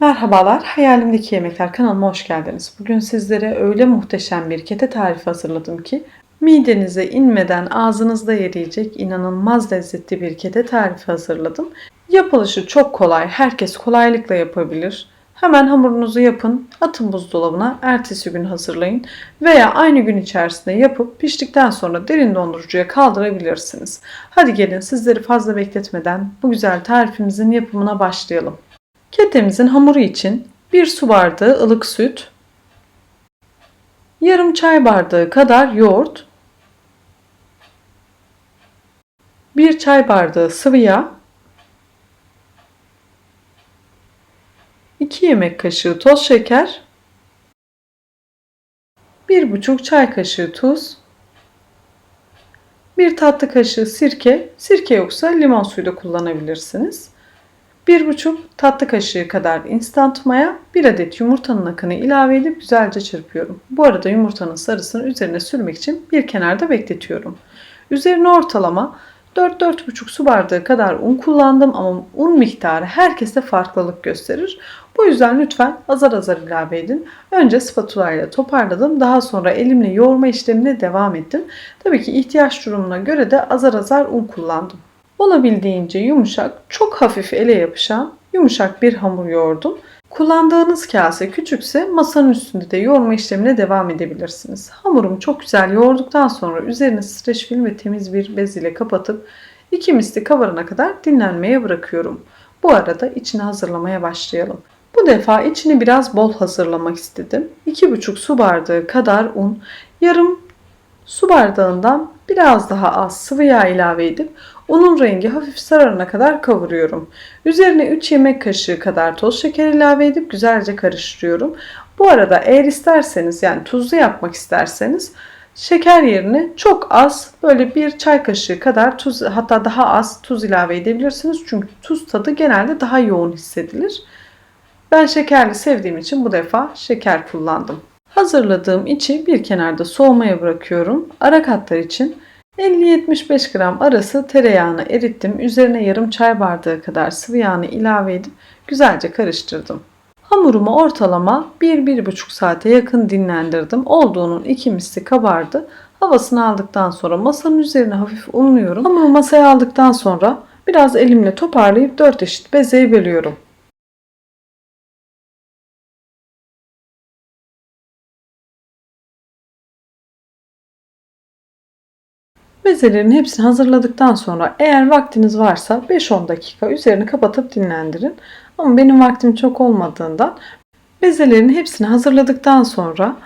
Merhabalar, Hayalimdeki Yemekler kanalıma hoş geldiniz. Bugün sizlere öyle muhteşem bir kete tarifi hazırladım ki midenize inmeden ağzınızda eriyecek inanılmaz lezzetli bir kete tarifi hazırladım. Yapılışı çok kolay, herkes kolaylıkla yapabilir. Hemen hamurunuzu yapın, atın buzdolabına, ertesi gün hazırlayın veya aynı gün içerisinde yapıp piştikten sonra derin dondurucuya kaldırabilirsiniz. Hadi gelin sizleri fazla bekletmeden bu güzel tarifimizin yapımına başlayalım. Ketemizin hamuru için 1 su bardağı ılık süt, yarım çay bardağı kadar yoğurt, 1 çay bardağı sıvı yağ, 2 yemek kaşığı toz şeker, 1,5 çay kaşığı tuz, 1 tatlı kaşığı sirke, sirke yoksa limon suyu da kullanabilirsiniz. 1,5 tatlı kaşığı kadar instant maya, 1 adet yumurtanın akını ilave edip güzelce çırpıyorum. Bu arada yumurtanın sarısını üzerine sürmek için bir kenarda bekletiyorum. Üzerine ortalama 4-4,5 su bardağı kadar un kullandım ama un miktarı herkese farklılık gösterir. Bu yüzden lütfen azar azar ilave edin. Önce spatula ile toparladım. Daha sonra elimle yoğurma işlemine devam ettim. Tabii ki ihtiyaç durumuna göre de azar azar un kullandım. Olabildiğince yumuşak, çok hafif ele yapışan yumuşak bir hamur yoğurdum. Kullandığınız kase küçükse masanın üstünde de yoğurma işlemine devam edebilirsiniz. Hamurumu çok güzel yoğurduktan sonra üzerine streç film ve temiz bir bez ile kapatıp iki misli kabarana kadar dinlenmeye bırakıyorum. Bu arada içini hazırlamaya başlayalım. Bu defa içini biraz bol hazırlamak istedim. 2,5 su bardağı kadar un, yarım su bardağından biraz daha az sıvı yağ ilave edip unun rengi hafif sararana kadar kavuruyorum. Üzerine 3 yemek kaşığı kadar toz şeker ilave edip güzelce karıştırıyorum. Bu arada eğer isterseniz yani tuzlu yapmak isterseniz şeker yerine çok az böyle bir çay kaşığı kadar tuz hatta daha az tuz ilave edebilirsiniz. Çünkü tuz tadı genelde daha yoğun hissedilir. Ben şekerli sevdiğim için bu defa şeker kullandım. Hazırladığım içi bir kenarda soğumaya bırakıyorum. Ara katlar için 50-75 gram arası tereyağını erittim. Üzerine yarım çay bardağı kadar sıvı yağını ilave edip güzelce karıştırdım. Hamurumu ortalama 1-1,5 saate yakın dinlendirdim. Olduğunun iki misli kabardı. Havasını aldıktan sonra masanın üzerine hafif unluyorum. Hamuru masaya aldıktan sonra biraz elimle toparlayıp 4 eşit bezeye bölüyorum. Bezelerin hepsini hazırladıktan sonra eğer vaktiniz varsa 5-10 dakika üzerini kapatıp dinlendirin. Ama benim vaktim çok olmadığından bezelerin hepsini hazırladıktan sonra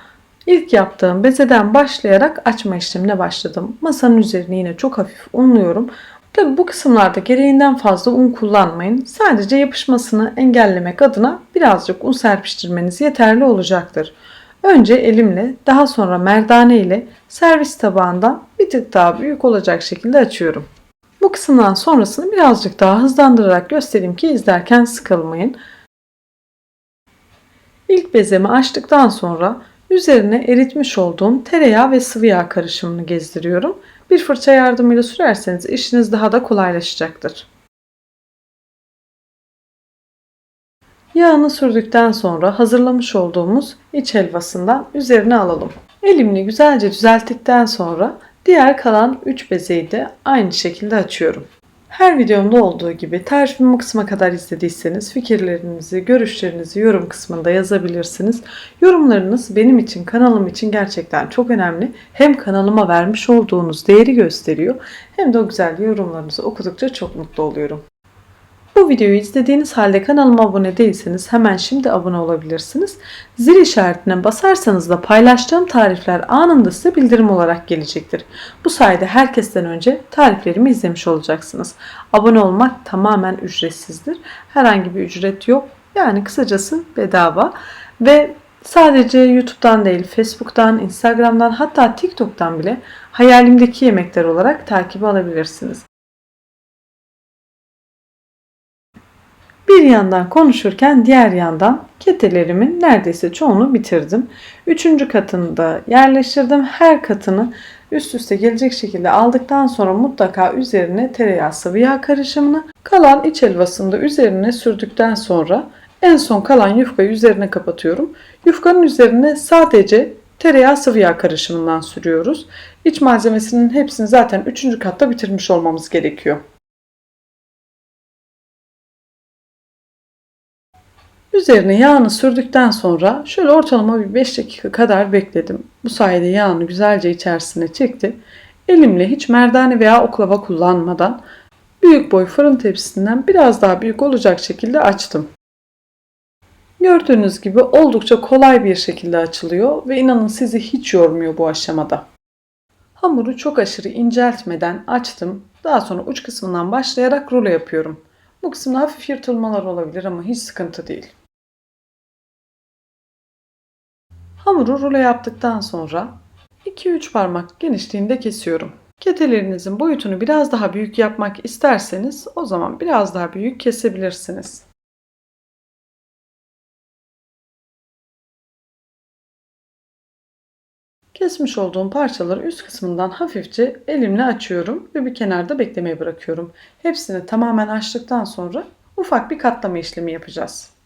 ilk yaptığım bezeden başlayarak açma işlemine başladım. Masanın üzerini yine çok hafif unluyorum. Tabi bu kısımlarda gereğinden fazla un kullanmayın. Sadece yapışmasını engellemek adına birazcık un serpiştirmeniz yeterli olacaktır. Önce elimle daha sonra merdane ile servis tabağından bir tık daha büyük olacak şekilde açıyorum. Bu kısımdan sonrasını birazcık daha hızlandırarak göstereyim ki izlerken sıkılmayın. İlk bezemi açtıktan sonra üzerine eritmiş olduğum tereyağı ve sıvı yağ karışımını gezdiriyorum. Bir fırça yardımıyla sürerseniz işiniz daha da kolaylaşacaktır. Yağını sürdükten sonra hazırlamış olduğumuz iç helvasından üzerine alalım. Elimle güzelce düzelttikten sonra diğer kalan 3 bezeyi de aynı şekilde açıyorum. Her videomda olduğu gibi tarifimi kısma kadar izlediyseniz fikirlerinizi, görüşlerinizi yorum kısmında yazabilirsiniz. Yorumlarınız benim için, kanalım için gerçekten çok önemli. Hem kanalıma vermiş olduğunuz değeri gösteriyor hem de o güzel yorumlarınızı okudukça çok mutlu oluyorum. Bu videoyu izlediğiniz halde kanalıma abone değilseniz hemen şimdi abone olabilirsiniz. Zil işaretine basarsanız da paylaştığım tarifler anında size bildirim olarak gelecektir. Bu sayede herkesten önce tariflerimi izlemiş olacaksınız. Abone olmak tamamen ücretsizdir. Herhangi bir ücret yok. Yani kısacası bedava ve sadece YouTube'dan değil Facebook'tan, Instagram'dan hatta TikTok'tan bile hayalimdeki yemekler olarak takip alabilirsiniz. Bir yandan konuşurken diğer yandan ketelerimin neredeyse çoğunu bitirdim. Üçüncü katını da yerleştirdim. Her katını üst üste gelecek şekilde aldıktan sonra mutlaka üzerine tereyağı sıvı yağ karışımını kalan iç helvasını da üzerine sürdükten sonra En son kalan yufkayı üzerine kapatıyorum. Yufkanın üzerine sadece tereyağı sıvı yağ karışımından sürüyoruz. İç malzemesinin hepsini zaten 3. katta bitirmiş olmamız gerekiyor. Üzerine yağını sürdükten sonra şöyle ortalama bir 5 dakika kadar bekledim. Bu sayede yağını güzelce içerisine çekti. Elimle hiç merdane veya oklava kullanmadan büyük boy fırın tepsisinden biraz daha büyük olacak şekilde açtım. Gördüğünüz gibi oldukça kolay bir şekilde açılıyor ve inanın sizi hiç yormuyor bu aşamada. Hamuru çok aşırı inceltmeden açtım. Daha sonra uç kısmından başlayarak rulo yapıyorum. Bu kısımda hafif yırtılmalar olabilir ama hiç sıkıntı değil. Hamuru rulo yaptıktan sonra 2-3 parmak genişliğinde kesiyorum. Ketelerinizin boyutunu biraz daha büyük yapmak isterseniz o zaman biraz daha büyük kesebilirsiniz. Kesmiş olduğum parçaları üst kısmından hafifçe elimle açıyorum ve bir kenarda beklemeye bırakıyorum. Hepsini tamamen açtıktan sonra ufak bir katlama işlemi yapacağız.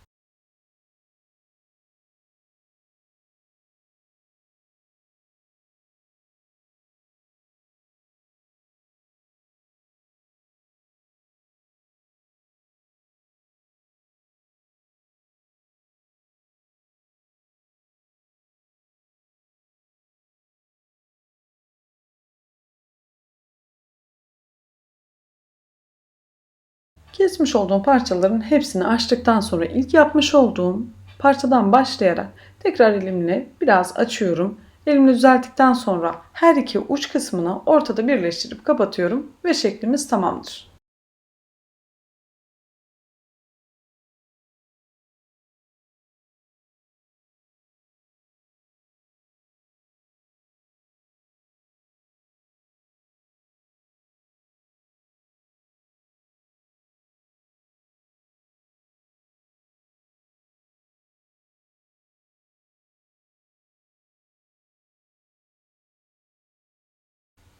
Kesmiş olduğum parçaların hepsini açtıktan sonra ilk yapmış olduğum parçadan başlayarak tekrar elimle biraz açıyorum. Elimle düzelttikten sonra her iki uç kısmını ortada birleştirip kapatıyorum ve şeklimiz tamamdır.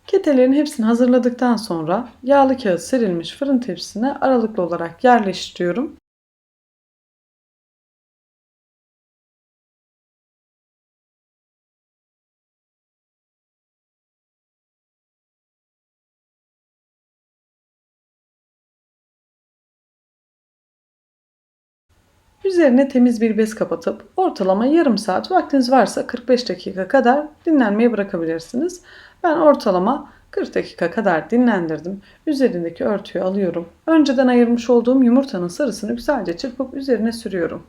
Ketelerin hepsini hazırladıktan sonra yağlı kağıt serilmiş fırın tepsisine aralıklı olarak yerleştiriyorum. Üzerine temiz bir bez kapatıp ortalama yarım saat vaktiniz varsa 45 dakika kadar dinlenmeye bırakabilirsiniz. Ben ortalama 40 dakika kadar dinlendirdim. Üzerindeki örtüyü alıyorum. Önceden ayırmış olduğum yumurtanın sarısını güzelce çırpıp üzerine sürüyorum.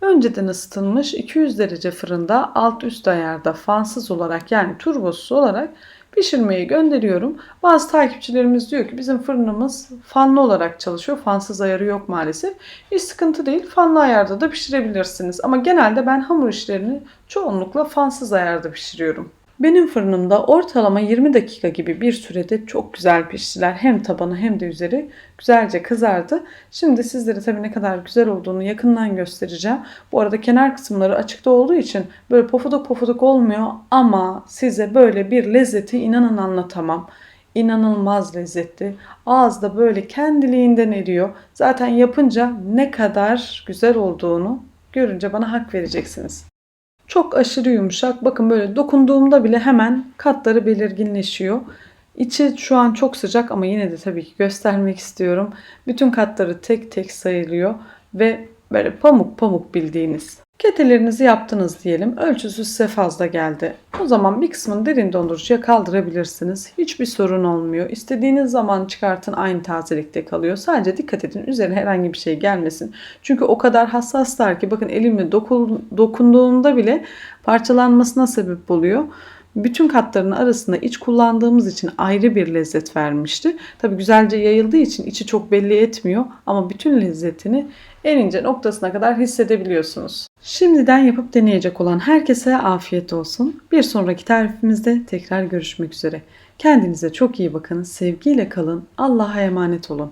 Önceden ısıtılmış 200 derece fırında alt üst ayarda fansız olarak yani turbosuz olarak pişirmeye gönderiyorum. Bazı takipçilerimiz diyor ki bizim fırınımız fanlı olarak çalışıyor. Fansız ayarı yok maalesef. Hiç sıkıntı değil. Fanlı ayarda da pişirebilirsiniz. Ama genelde ben hamur işlerini çoğunlukla fansız ayarda pişiriyorum. Benim fırınımda ortalama 20 dakika gibi bir sürede çok güzel piştiler. Hem tabanı hem de üzeri güzelce kızardı. Şimdi sizlere tabii ne kadar güzel olduğunu yakından göstereceğim. Bu arada kenar kısımları açıkta olduğu için böyle pofuduk pofuduk olmuyor ama size böyle bir lezzeti inanın anlatamam. İnanılmaz lezzetli. Ağızda böyle kendiliğinden eriyor. Zaten yapınca ne kadar güzel olduğunu görünce bana hak vereceksiniz. Çok aşırı yumuşak. Bakın böyle dokunduğumda bile hemen katları belirginleşiyor. İçi şu an çok sıcak ama yine de tabii ki göstermek istiyorum. Bütün katları tek tek sayılıyor ve böyle pamuk pamuk bildiğiniz. Ketelerinizi yaptınız diyelim. Ölçüsü size fazla geldi. O zaman bir kısmını derin dondurucuya kaldırabilirsiniz. Hiçbir sorun olmuyor. İstediğiniz zaman çıkartın aynı tazelikte kalıyor. Sadece dikkat edin üzerine herhangi bir şey gelmesin. Çünkü o kadar hassaslar ki bakın elimle dokun, dokunduğumda bile parçalanmasına sebep oluyor. Bütün katların arasında iç kullandığımız için ayrı bir lezzet vermişti. Tabi güzelce yayıldığı için içi çok belli etmiyor ama bütün lezzetini en ince noktasına kadar hissedebiliyorsunuz. Şimdiden yapıp deneyecek olan herkese afiyet olsun. Bir sonraki tarifimizde tekrar görüşmek üzere. Kendinize çok iyi bakın, sevgiyle kalın, Allah'a emanet olun.